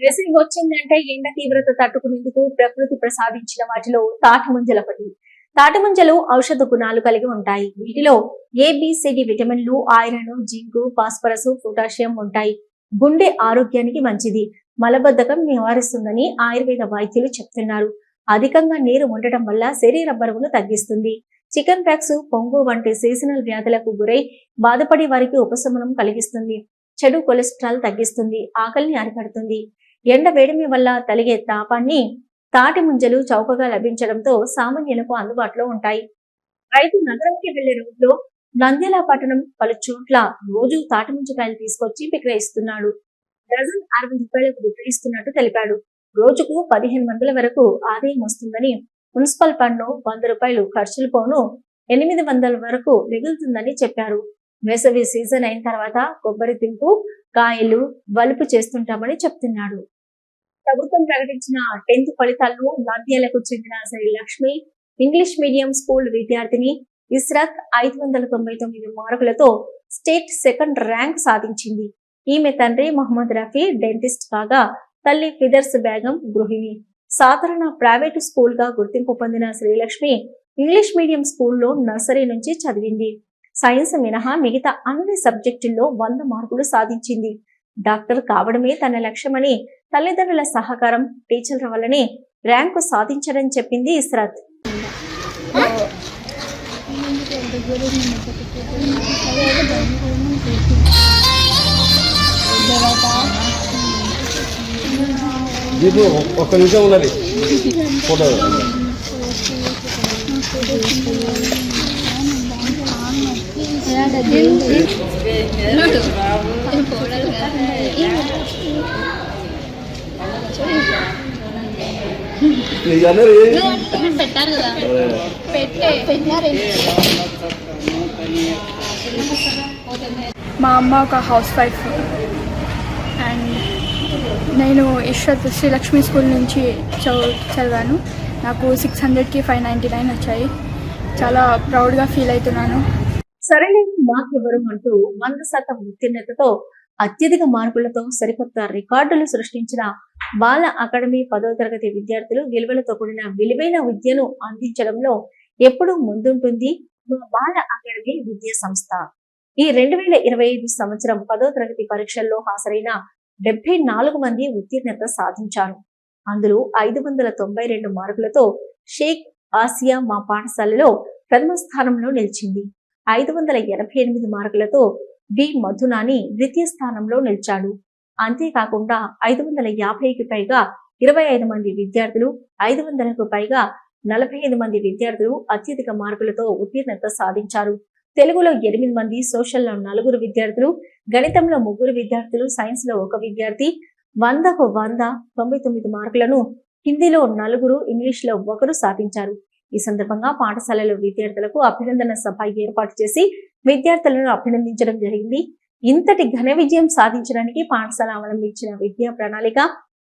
వేసవి వచ్చిందంటే ఎండ తీవ్రత తట్టుకునేందుకు ప్రకృతి ప్రసాదించిన వాటిలో తాటిముంజల పటి తాటిముంజలు ఔషధ గుణాలు కలిగి ఉంటాయి. వీటిలో ఏబిసిడి విటమిన్లు ఐరన్ జింకు ఫాస్ఫరస్ పొటాషియం ఉంటాయి. గుండె ఆరోగ్యానికి మంచిది. మలబద్ధకం నివారిస్తుందని ఆయుర్వేద వైద్యులు చెప్తున్నారు. అధికంగా నీరు ఉండటం వల్ల శరీర బరువును తగ్గిస్తుంది. చికెన్ ప్యాక్స్ పొంగు వంటి సీజనల్ వ్యాధులకు గురై బాధపడే వారికి ఉపశమనం కలిగిస్తుంది. చెడు కొలెస్ట్రాల్ తగ్గిస్తుంది. ఆకలిని అరికడుతుంది. ఎండ వేడిమి వల్ల కలిగే తాపాన్ని తాటి ముంజలు చౌకగా లభించడంతో సామాన్యులకు అందుబాటులో ఉంటాయి. రైతు నగరంకి వెళ్ళే రోడ్లో నంద్యాల పట్టణం పలు చోట్ల రోజు తాటి ముంజకాయలు తీసుకొచ్చి విక్రయిస్తున్నాడు. డజన్ అరవై రూపాయలకు విక్రయిస్తున్నట్టు తెలిపాడు. రోజుకు పదిహేను వందల వరకు ఆదాయం వస్తుందని మున్సిపల్ పన్ను వంద రూపాయలు ఖర్చులు పోను ఎనిమిది వందల వరకు మిగులుతుందని చెప్పారు. వేసవి సీజన్ అయిన తర్వాత కొబ్బరి తింపు కాయలు వలుపు చేస్తుంటామని చెప్తున్నాడు. ప్రభుత్వం ప్రకటించిన టెన్త్ ఫలితాల్లో నాట్యాలకు చెందిన Sri Lakshmi English medium school విద్యార్థిని ఇస్రాత్ ఐదు వందల తొంభై తొమ్మిది మార్కులతో స్టేట్ సెకండ్ ర్యాంక్ సాధించింది. ఈమె తండ్రి మహమ్మద్ రఫీ డెంటిస్ట్ కాగా తల్లి ఫిదర్స్ బేగం గృహిణి. సాధారణ ప్రైవేటు స్కూల్గా గుర్తింపు పొందిన శ్రీలక్ష్మి ఇంగ్లీష్ మీడియం స్కూల్లో నర్సరీ నుంచి చదివింది. సైన్స్ మినహా మిగతా అన్ని సబ్జెక్టుల్లో వంద మార్కులు సాధించింది. డాక్టర్ కావడమే తన లక్ష్యమని తల్లిదండ్రుల సహకారం టీచర్ల వల్లనే ర్యాంకు సాధించడని చెప్పింది ఇస్రత్ ఒక్క నిమిషం ఉన్నది ఫోటో నీకు పెట్టారు కదా. పెట్టే. పెట్టారండి మా అమ్మ ఒక హౌస్ వైఫ్ అండ్ నేను ఇష్రత్ శ్రీలక్ష్మి స్కూల్ నుంచి చదువు చదివాను. నాకు సిక్స్ హండ్రెడ్కి ఫైవ్ నైంటీ నైన్ వచ్చాయి. చాలా ప్రౌడ్గా ఫీల్ అవుతున్నాను. సరైన మాకెవరు అంటూ వంద శాతం ఉత్తీర్ణతతో అత్యధిక మార్కులతో సరికొత్త రికార్డులు సృష్టించిన బాల అకాడమీ పదో తరగతి విద్యార్థులు విలువలతో కూడిన విలువైన విద్యను అందించడంలో ఎప్పుడూ ముందుంటుంది మా బాల అకాడమీ విద్యా సంస్థ. ఈ రెండు వేల ఇరవై ఐదు సంవత్సరం పదో తరగతి పరీక్షల్లో హాజరైన డెబ్బై నాలుగు మంది ఉత్తీర్ణత సాధించారు. అందులో ఐదు వందల తొంభై రెండు మార్కులతో షేక్ ఆసియా మా పాఠశాలలో ప్రథమ స్థానంలో నిలిచింది. ఐదు వందల ఎనభై ఎనిమిది మార్కులతో బి మధునాని ద్వితీయ స్థానంలో నిలిచాడు. అంతేకాకుండా ఐదు వందల యాభైకి పైగా ఇరవై ఐదు మంది విద్యార్థులు ఐదు వందలకు పైగా నలభై ఐదు మంది విద్యార్థులు అత్యధిక మార్కులతో ఉత్తీర్ణత సాధించారు. తెలుగులో ఎనిమిది మంది సోషల్లో నలుగురు విద్యార్థులు గణితంలో ముగ్గురు విద్యార్థులు సైన్స్లో ఒక విద్యార్థి వందకు వంద తొంభై తొమ్మిది మార్కులను హిందీలో నలుగురు ఇంగ్లీష్లో ఒకరు సాధించారు. ఈ సందర్భంగా పాఠశాలలో విద్యార్థులకు అభినందన సభ ఏర్పాటు చేసి విద్యార్థులను అభినందించడం జరిగింది. ఇంతటి ఘన విజయం సాధించడానికి పాఠశాల అవలంబించిన విద్యా ప్రణాళిక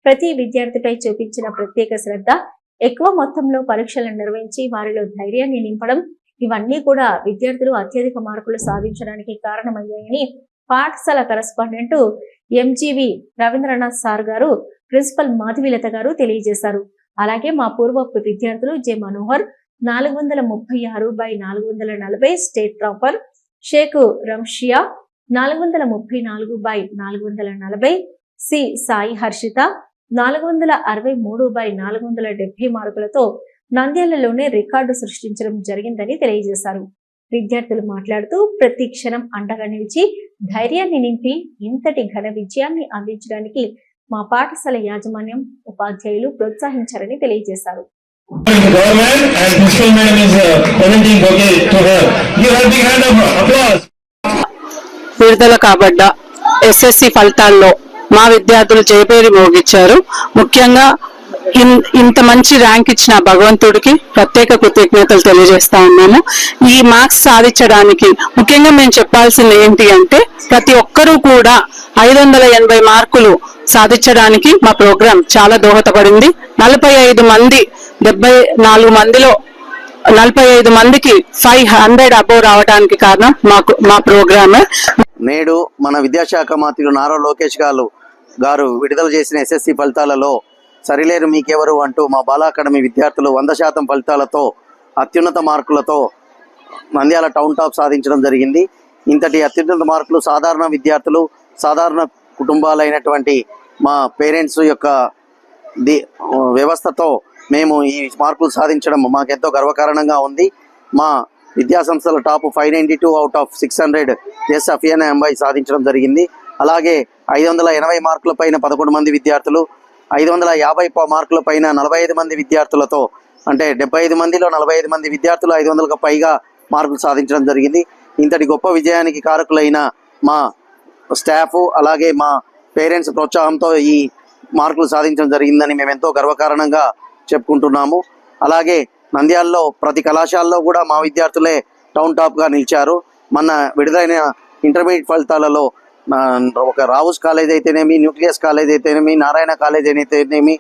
ప్రతి విద్యార్థిపై చూపించిన ప్రత్యేక శ్రద్ధ ఎక్కువ మొత్తంలో పరీక్షలను నిర్వహించి వారిలో ధైర్యాన్ని నింపడం ఇవన్నీ కూడా విద్యార్థులు అత్యధిక మార్కులు సాధించడానికి కారణమయ్యాయని పాఠశాల కరస్పాండెంట్ ఎంజీవి రవీంద్రనాథ్ సార్ గారు ప్రిన్సిపల్ మాధవీలత గారు తెలియజేశారు. అలాగే మా పూర్వపు విద్యార్థులు జె మనోహర్ నాలుగు వందల ముప్పై ఆరు బై నాలుగు వందల నలభై స్టేట్ టాపర్ షేకు రంషియా నాలుగు వందల ముప్పై నాలుగు బై నాలుగు వందల నలభై సి సాయి హర్షిత నాలుగు వందల అరవై మూడు బై నాలుగు వందల డెబ్బై మార్కులతో నంద్యాలలోనే రికార్డు సృష్టించడం జరిగిందని తెలియజేశారు. విద్యార్థులు మాట్లాడుతూ ప్రతి క్షణం అండగా నిలిచి ధైర్యాన్ని నింపి ఇంతటి ఘన విజయాన్ని అందించడానికి మా పాఠశాల యాజమాన్యం ఉపాధ్యాయులు ప్రోత్సహించారని తెలియజేశారు. విడుదల కాబడ్డ ఎస్ఎస్సి ఫలితాల్లో మా విద్యార్థులు జయపేరి మోగించారు. ముఖ్యంగా ఇన్- ఇంత మంచి ర్యాంక్ ఇచ్చిన భగవంతుడికి ప్రత్యేక కృతజ్ఞతలు తెలియజేస్తా ఉన్నాము. ఈ మార్క్స్ సాధించడానికి ముఖ్యంగా మేము చెప్పాల్సింది ఏంటి అంటే ప్రతి ఒక్కరూ కూడా ఐదు వందల ఎనభై మార్కులు సాధించడానికి మా ప్రోగ్రాం చాలా దోహదపడింది. నలభై ఐదు మంది డెబ్బై నాలుగు మందిలో నలభై ఐదు మందికి ఫైవ్ హండ్రెడ్ అబోవ్ రావడానికి కారణం మాకు మా ప్రోగ్రామ్. నేడు మన విద్యాశాఖ మంత్రులు నారా లోకేష్ గారు గారు విడుదల చేసిన ఎస్ఎస్సి ఫలితాలలో సరిలేరు మీకెవరు అంటూ మా బాల అకాడమీ విద్యార్థులు వంద శాతం ఫలితాలతో అత్యున్నత మార్కులతో నంద్యాల టౌన్ టాప్ సాధించడం జరిగింది. ఇంతటి అత్యున్నత మార్కులు సాధారణ విద్యార్థులు సాధారణ కుటుంబాలైనటువంటి మా పేరెంట్స్ యొక్క ది వ్యవస్థతో మేము ఈ మార్కులు సాధించడం మాకెంతో గర్వకారణంగా ఉంది. మా విద్యా సంస్థల top five ninety two out of six hundred yes అఫియన్ ఎంఐ సాధించడం జరిగింది. అలాగే ఐదు వందల ఎనభై మార్కుల పైన పదకొండు మంది విద్యార్థులు ఐదు వందల యాభై మార్కుల పైన నలభై ఐదు మంది విద్యార్థులతో అంటే డెబ్బై ఐదు మందిలో నలభై ఐదు మంది విద్యార్థులు ఐదు వందలకు పైగా మార్కులు సాధించడం జరిగింది. ఇంతటి గొప్ప విజయానికి కారకులైన మా స్టాఫ్ అలాగే మా పేరెంట్స్ ప్రోత్సాహంతో ఈ మార్కులు సాధించడం జరిగిందని మేము ఎంతో గర్వకారణంగా చెప్పుకుంటున్నాము. అలాగే నంద్యాలలో ప్రతి కళాశాలలో కూడా మా విద్యార్థులే టౌన్ టాప్గా నిలిచారు. మన విడుదలైన ఇంటర్మీడియట్ ఫలితాలలో ఒక రావుస్ కాలేజ్ అయితేనేమి న్యూక్లియస్ కాలేజ్ అయితేనేమి నారాయణ కాలేజ్ అయితేనేమి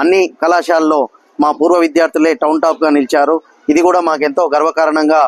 అన్ని కళాశాలలో మా పూర్వ విద్యార్థులే టౌన్ టాప్గా నిలిచారు. ఇది కూడా మాకెంతో గర్వకారణంగా